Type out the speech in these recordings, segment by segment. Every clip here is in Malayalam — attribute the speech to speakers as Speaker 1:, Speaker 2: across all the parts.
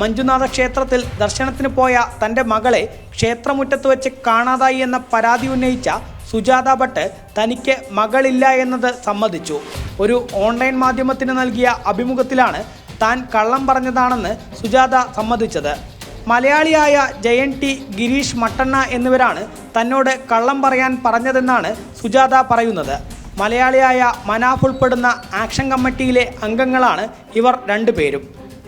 Speaker 1: മഞ്ജുനാഥ ക്ഷേത്രത്തിൽ ദർശനത്തിന് പോയ തന്റെ മകളെ ക്ഷേത്രമുറ്റത്ത് വെച്ച് കാണാതായി എന്ന പരാതി ഉന്നയിച്ച സുജാത ഭട്ട് തനിക്ക് മകളില്ല എന്നത് സമ്മതിച്ചു. ഒരു ഓൺലൈൻ മാധ്യമത്തിന് നൽകിയ അഭിമുഖത്തിലാണ് താൻ കള്ളം പറഞ്ഞതാണെന്ന് സുജാത സമ്മതിച്ചത്. മലയാളിയായ ജയൻ ടി ഗിരീഷ് മട്ടണ്ണ എന്നിവരാണ് തന്നോട് കള്ളം പറയാൻ പറഞ്ഞതെന്നാണ് സുജാത പറയുന്നത്. മലയാളിയായ മനാഫ് ഉൾപ്പെടുന്ന ആക്ഷൻ കമ്മിറ്റിയിലെ അംഗങ്ങളാണ് ഇവർ രണ്ടുപേരും.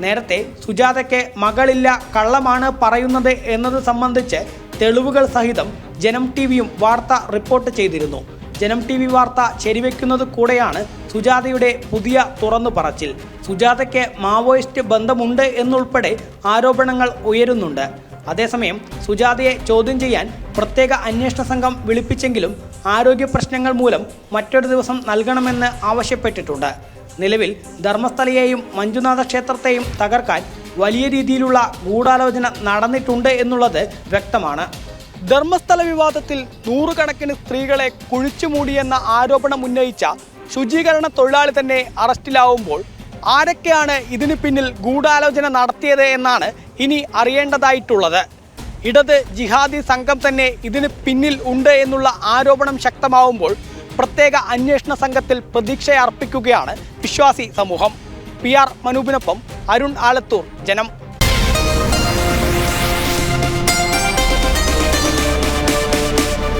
Speaker 1: നേരത്തെ സുജാതയ്ക്ക് മകളില്ല കള്ളമാണ് പറയുന്നത് എന്നത് സംബന്ധിച്ച് തെളിവുകൾ സഹിതം ജനം ടി വിയും വാർത്ത റിപ്പോർട്ട് ചെയ്തിരുന്നു. ജനം ടി വി വാർത്ത ശരിവെക്കുന്നത് കൂടെയാണ് സുജാതയുടെ പുതിയ തുറന്നു പറച്ചിൽ സുജാതയ്ക്ക് മാവോയിസ്റ്റ് ബന്ധമുണ്ട് എന്നുൾപ്പെടെ ആരോപണങ്ങൾ ഉയരുന്നുണ്ട്. അതേസമയം സുജാതയെ ചോദ്യം ചെയ്യാൻ പ്രത്യേക അന്വേഷണ സംഘം വിളിപ്പിച്ചെങ്കിലും ആരോഗ്യ പ്രശ്നങ്ങൾ മൂലം മറ്റൊരു ദിവസം നൽകണമെന്ന് ആവശ്യപ്പെട്ടിട്ടുണ്ട്. നിലവിൽ ധർമ്മസ്ഥലയെയും മഞ്ജുനാഥ ക്ഷേത്രത്തെയും തകർക്കാൻ വലിയ രീതിയിലുള്ള ഗൂഢാലോചന നടന്നിട്ടുണ്ട് എന്നുള്ളത് വ്യക്തമാണ്. ധർമ്മസ്ഥല വിവാദത്തിൽ നൂറുകണക്കിന് സ്ത്രീകളെ കുഴിച്ചു മൂടിയെന്ന ആരോപണം ഉന്നയിച്ച ശുചീകരണ തൊഴിലാളി തന്നെ അറസ്റ്റിലാവുമ്പോൾ ആരൊക്കെയാണ് ഇതിന് പിന്നിൽ ഗൂഢാലോചന നടത്തിയത് എന്നാണ് ഇനി അറിയേണ്ടതായിട്ടുള്ളത്. ഇടത് ജിഹാദി സംഘം തന്നെ ഇതിന് പിന്നിൽ ഉണ്ട് എന്നുള്ള ആരോപണം ശക്തമാവുമ്പോൾ പ്രത്യേക അന്വേഷണ സംഘത്തിൽ പ്രതീക്ഷ അർപ്പിക്കുകയാണ് വിശ്വാസി സമൂഹം. പി ആർ മനൂപിനൊപ്പം അരുൺ ആലത്തൂർ ജനം.